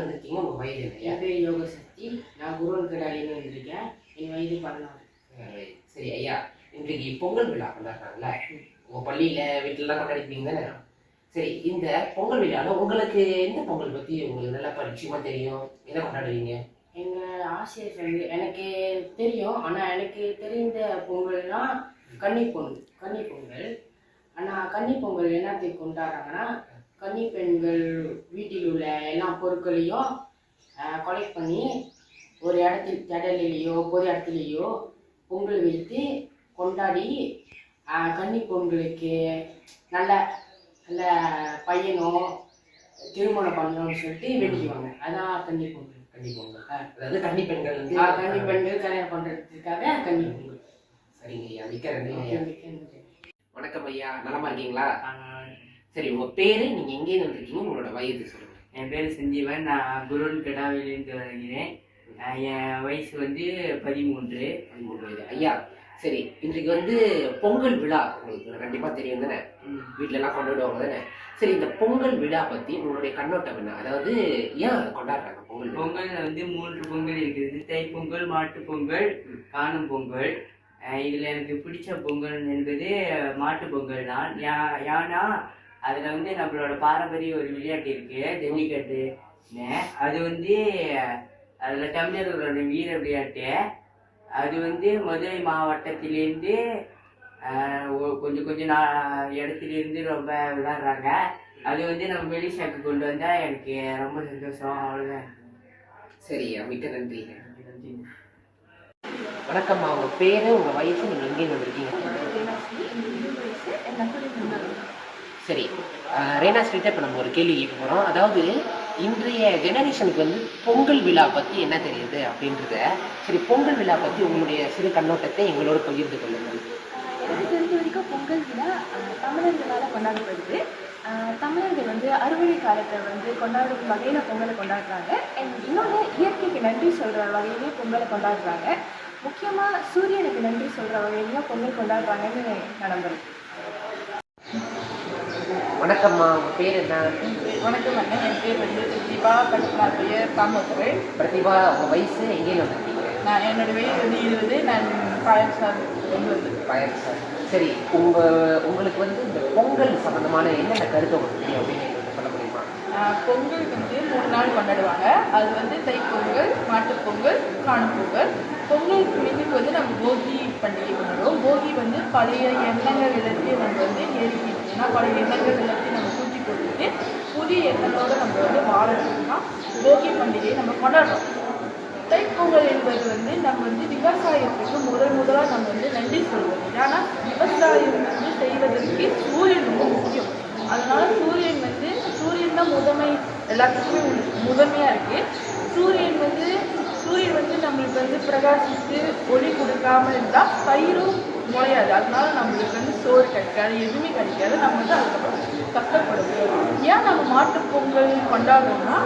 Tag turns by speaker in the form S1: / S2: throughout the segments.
S1: வந்திருக்கீங்க உங்க வயது என்னையா
S2: என் பேர் யோக சக்தி நான் குருவன் கடாலின்னு வந்திருக்கேன் என் வயது பதினாறு
S1: சரி ஐயா இன்றைக்கு பொங்கல் விழா கொண்டாடுறாங்கல்ல உங்க பள்ளியில வீட்டுலலாம் கொண்டாடிப்பீங்க தானே சரி இந்த பொங்கல் விழால உங்களுக்கு எந்த பொங்கல் பத்தி உங்களுக்கு நல்லா பரிச்சயமா தெரியும் என்ன கொண்டாடுவீங்க
S2: எங்கள் ஆசிரியர் எனக்கு தெரியும் ஆனால் எனக்கு தெரிந்த பொங்கல்னா கன்னி பொங்கல் கன்னி பொங்கல் ஆனால் கன்னி பொங்கல் என்னத்தை கொண்டாடுறாங்கன்னா கன்னி பெண்கள் வீட்டில் உள்ள எல்லா பொருட்களையும் கொலெக்ட் பண்ணி ஒரு இடத்தில் திடலிலேயோ பொது இடத்துலையோ பொங்கல் வைத்து கொண்டாடி கன்னி பொங்கலுக்கு நல்ல நல்ல பையனோ திருமணம் பண்ணணும்னு சொல்லிட்டு வேண்டிக்குவாங்க அதான் கன்னி பொங்கல்
S1: கன்னி பொங்கல் அதாவது கன்னி பெண்கள் வந்து
S2: கன்னி பெண்கள் கல்யாணம் பண்றதுக்காக கன்னி பொங்கல்
S1: சரிங்க ஐயா. மிக்க நன்றி ஐயா. வணக்கம் ஐயா. நலமா இருக்கீங்களா? சரி உங்க பேரு நீங்க எங்கே வந்திருக்கீங்க? உங்களோட வயது சொல்லுங்க.
S3: என் பேர் சஞ்சீவன். நான் குருன் கடாவிலிருந்து வருகிறேன் என் வயசு வந்து பதிமூன்று.
S1: பதிமூணு வயது. ஐயா சரி இன்றைக்கு வந்து பொங்கல் விழா உங்களுக்கு கண்டிப்பா தெரியும் தானே? வீட்ல எல்லாம் கொண்டாடுவாங்க தானே? சரி இந்த பொங்கல் விழா பத்தி உங்களுடைய கண்ணோட்டம் என்ன? அதாவது ஏன் கொண்டாடுறாங்க பொங்கல் விழா?
S3: பொங்கல்ல வந்து மூன்று பொங்கல் இருக்குது. தைப்பொங்கல் மாட்டுப் பொங்கல் காணும் பொங்கல். இதுல எனக்கு பிடிச்ச பொங்கல் என்பது மாட்டுப் பொங்கல் தான். யா- ஏன்னா அதுல வந்து நம்மளோட பாரம்பரிய ஒரு விளையாட்டு இருக்கு ஜல்லிக்கட்டுன்னு அது வந்து அதுல தமிழர்களோட வீர விளையாட்டு. அது வந்து மதுரை மாவட்டத்திலேருந்து கொஞ்சம் கொஞ்சம் நான் இடத்துல இருந்து ரொம்ப விளையாடுறாங்க. அது வந்து நம்ம வெளிஷாக்கு கொண்டு வந்தா எனக்கு ரொம்ப சந்தோஷம். அவ்வளோதான்
S1: சரி மிக்க நன்றி வணக்கம்மா உங்க பேரு உங்க வயசு நீங்க எங்கே வந்திருக்கீங்க? சரி ரேனா ஸ்ட்ரீட்டை இப்போ நம்ம ஒரு கேள்வி கேட்க போகிறோம் அதாவது இன்றைய ஜெனரேஷனுக்கு வந்து பொங்கல் விழா பற்றி என்ன தெரியுது அப்படின்றத சரி பொங்கல் விழா பற்றி உங்களுடைய சிறு கண்ணோட்டத்தை எங்களோட பகிர்ந்து கொள்ளுங்கள்.
S4: எனக்கு தெரிஞ்ச வரைக்கும் பொங்கல் விழா தமிழர்களால் கொண்டாடப்படுது. தமிழர்கள் வந்து அறுவடை காலத்தை வந்து கொண்டாடும் வகையில் பொங்கலை கொண்டாடுறாங்க. அண்ட் இன்னொன்று இயற்கைக்கு நன்றி சொல்கிற வகையிலேயே பொங்கலை கொண்டாடுறாங்க. முக்கியமாக சூரியனுக்கு நன்றி சொல்கிற வகையிலையும் பொங்கல் கொண்டாடுறாங்கன்னு நான் நம்புறேன்.
S1: வணக்கம்மா. உங்கள் பேர் என்ன?
S5: வணக்கம் அண்ணா. என் பேர் வந்து தீபா பட்டனார் பெயர் காமத்துறை
S1: பிரதிபா உங்கள் வயசு எங்கே வந்திருக்கீங்க
S5: நான் என்னோட வயது வந்து இருபது. நான் காயம் சார் ஒன்பது
S1: பயர் சார். சரி உங்கள் உங்களுக்கு வந்து இந்த பொங்கல் சம்மந்தமான என்னென்ன கருத்து உங்களுக்கு தெரியும் அப்படின்னு சொல்ல முடியுமா?
S5: ஆஹ் பொங்கல் வந்து மூணு நாள் கொண்டாடுவாங்க. அது வந்து தைப்பொங்கல் மாட்டுப்பொங்கல் காணும் பொங்கல் பொங்கல் முடிவுக்கு வந்து நம்ம போகி பண்டிகை கொண்டாடுவோம். போகி வந்து பழைய எண்ணங்கள் எல்லாத்தையும் நம்ம வந்து எரிக்கிட்டுனா பழைய எண்ணங்கள் எல்லாத்தையும் நம்ம தூக்கி போட்டுட்டு புதிய எண்ணங்களோட நம்ம வந்து வாழணும்னா போகி பண்டிகையை நம்ம கொண்டாடுறோம் தைப்பொங்கல் என்பது வந்து நம்ம வந்து விவசாயத்துக்கு முதல் முதலாக நம்ம வந்து நன்றி சொல்லுவோம் ஏன்னா விவசாயம் வந்து செய்வதற்கு சூரியன் ரொம்ப முக்கியம் அதனால சூரியன் வந்து சூரியன் தான் முதன்மை எல்லாத்துக்குமே முதன்மையாக இருக்குது இருக்கு சூரியன் வந்து சூரியன் வந்து நம்மளுக்கு வந்து பிரகாசித்து ஒளி கொடுக்காம இருந்தால் பயிரும் முளையாது அதனால நம்மளுக்கு வந்து சோறு கிடைக்காது எதுவுமே கிடைக்காது. நம்ம வந்து அதுக்கப்புறம் கஷ்டப்படுவோம். ஏன் நம்ம மாட்டுப்பொங்கல் கொண்டாடுறோம்னா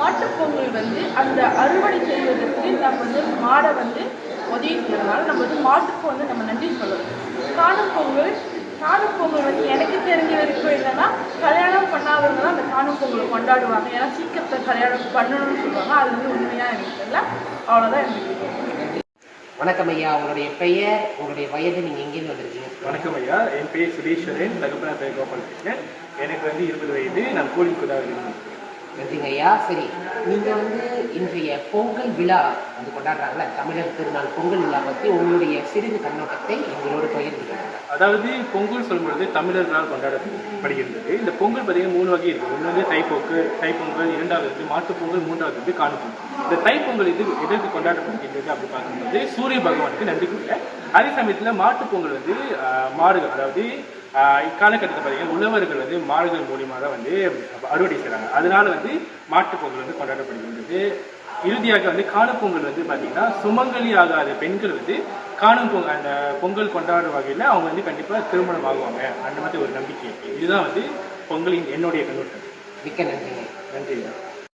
S5: மாட்டுப்பொங்கல் வந்து அந்த அறுவடை செய்வதற்கு நம்ம வந்து மாடை வந்து உதவி செய்யறதுனால நம்ம வந்து மாட்டுக்கு வந்து நம்ம நன்றி சொல்லணும். காணும் பொங்கல் காணும் பொங்கல் வந்து எனக்கு தெரிஞ்ச வரைக்கும் என்னன்னா கல்யாணம் பண்ணாதவங்க தான் அந்த காணும் பொங்கல் கொண்டாடுவாங்க. ஏன்னா சீக்கிரத்தை கல்யாணம் பண்ணணும்னு சொல்லுவாங்க. அது வந்து உண்மையா எனக்கு தெரியல. அவ்வளோதான் எனக்கு
S1: வணக்கம் ஐயா உங்களுடைய பெயர் உங்களுடைய வயது நீங்கள் எங்கேருந்து வந்திருக்கீங்க?
S6: வணக்கம் ஐயா என் பேர் சுரேஸ்வரன் தகப்பனா பேர் கோபால் இருக்கேன் எனக்கு வந்து இருபது வயது நான் கோழி குதா இருக்கேன்
S1: ஐயா சரி நீங்கள் வந்து இன்றைய பொங்கல் விழா வந்து கொண்டாடுறாங்களே தமிழர் திருநாள் பொங்கல் விழா பற்றி உங்களுடைய சிறிது கண்ணோட்டத்தை எங்களோடு பகிர்ந்துக்கிறாங்க
S6: அதாவது பொங்கல் சொல்லும்பொழுது தமிழர்களால் கொண்டாடப்படுகின்றது. இந்த பொங்கல் பார்த்தீங்கன்னா மூணு வகை இருக்குது ஒன்று வந்து தைப்போக்கு தைப்பொங்கல் இரண்டாவது வந்து மாட்டுப்பொங்கல் மூன்றாவது வந்து காணுப்பொங்கல். இந்த தைப்பொங்கல் இது எதற்கு கொண்டாடப்படுகின்றது அப்படி பார்க்கும்போது சூரிய பகவானுக்கு நன்றி கூற அதே சமயத்தில் மாட்டுப்பொங்கல் வந்து மாடுகள் அதாவது இக்காலகட்டத்தில் பார்த்தீங்கன்னா உழவர்கள் வந்து மாடுகள் மூலியமாக தான் வந்து அறுவடை செய்கிறாங்க. அதனால வந்து மாட்டுப்பொங்கல் வந்து கொண்டாடப்படுகின்றது. இறுதியாக வந்து காணுப்பொங்கல் வந்து பார்த்தீங்கன்னா சுமங்கலி ஆகாத பெண்கள் வந்து காணும் பொங்கல் அந்த பொங்கல் கொண்டாடுற வகையில் அவங்க வந்து கண்டிப்பாக திருமணம் ஆகுவாங்க. அந்த மாதிரி ஒரு நம்பிக்கை இருக்கு. இதுதான் வந்து பொங்கலின் என்னுடைய கண்ணோட்டம்.
S1: மிக்க நன்றிங்க.
S6: நன்றி